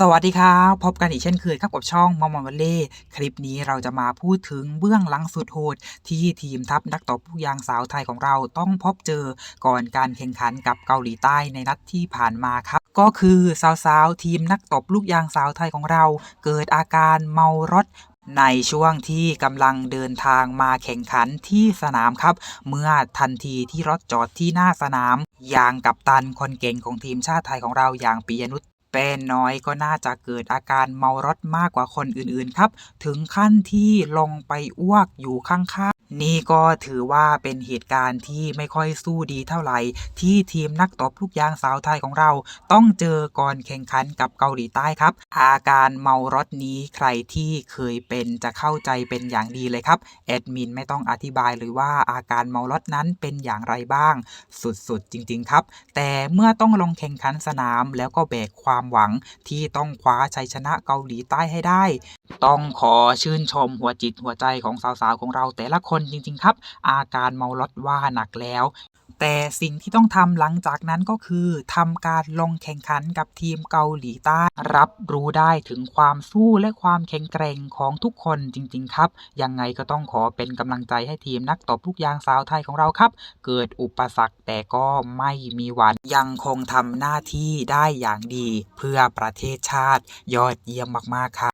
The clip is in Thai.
สวัสดีครับ พบกันอีกเช่นเคยครับกับช่องมอมอวัลเล่คลิปนี้เราจะมาพูดถึงเบื้องหลังสุดโหด ที่ทีมทัพนักตบลูกยางสาวไทยของเราต้องพบเจอก่อนการแข่งขันกับเกาหลีใต้ในนัดที่ผ่านมาครับ ก็คือสาวๆทีมนักตบลูกยางสาวไทยของเรา เกิดอาการเมารถในช่วงที่กำลังเดินทางมาแข่งขันที่สนามครับ เมื่อทันทีที่รถจอดที่หน้าสนาม อย่างกับตันคนเก่งของทีมชาติไทยของเราอย่างปิยนุช ป้นน้อยก็น่าจะเกิดอาการเมารถมากกว่าคนอื่นๆครับ ถึงขั้นที่ลงไปอ้วกอยู่ข้างๆ นี่ก็ถือว่าเป็นเหตุการณ์ที่ไม่ค่อยสู้ดีเท่าไหร่ ที่ทีมนักตบลูกยางสาวไทยของเรา ต้องเจอก่อนแข่งขันกับเกาหลีใต้ครับ อาการเมารถนี้ใครที่เคยเป็นจะเข้าใจเป็นอย่างดีเลยครับแอดมินไม่ต้องอธิบายเลยว่าอาการเมารถนั้นเป็นอย่างไรบ้าง สุดๆจริงๆครับ แต่เมื่อต้องลงแข่งขันสนามแล้วก็แบกความหวังที่ต้องคว้าชัยชนะเกาหลีใต้ให้ได้ ต้องขอชื่นชมหัวจิตหัวใจของสาวๆของเราแต่ละคนจริง ๆ ครับ อาการเมารถว่าหนักแล้วแต่สิ่งที่ต้องทำหลังจากนั้นก็คือทำการลงแข่งขันกับทีมเกาหลีใต้ รับรู้ได้ถึงความสู้และความแข็งแกร่งของทุกคนจริง ๆ ครับ ยังไงก็ต้องขอเป็นกำลังใจให้ทีมนักตบลูกยางสาวไทยของเราครับ เกิดอุปสรรคแต่ก็ไม่มีวัน ยังคงทำหน้าที่ได้อย่างดี เพื่อประเทศชาติยอดเยี่ยมมากๆครับ